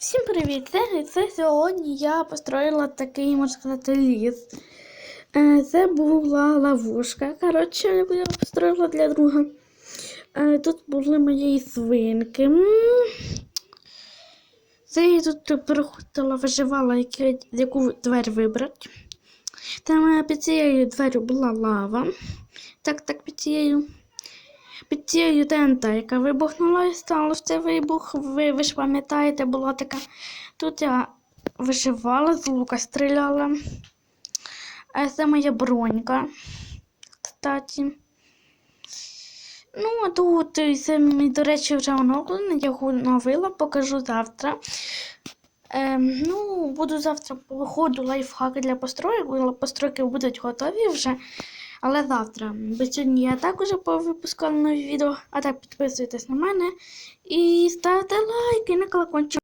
Всім привіт! Це, сьогодні я построїла такий, можна сказати, ліс. Е, Це була ловушка, коротше, яку я построїла для друга. Е, Тут були мої свинки. Це я тут переходила, виживала, яку двері вибрати. Там е, під цією дверю була лава. Так, так, під цією. Під цією ТНТ, яка вибухнула і сталося цей вибух. Ви, ви ж пам'ятаєте, була така. Тут я виживала, з лука стріляла. А це моя бронька. Кстати. Ну, а тут це, до речі, вже оновлено, я його оновила, покажу завтра. Ем, ну, буду завтра по ходу лайфхаки для построїк. Постройки будуть готові вже. Але завтра. Бо сьогодні я також повипускала нові відео. А так підписуйтесь на мене і ставте лайки на колокольчик.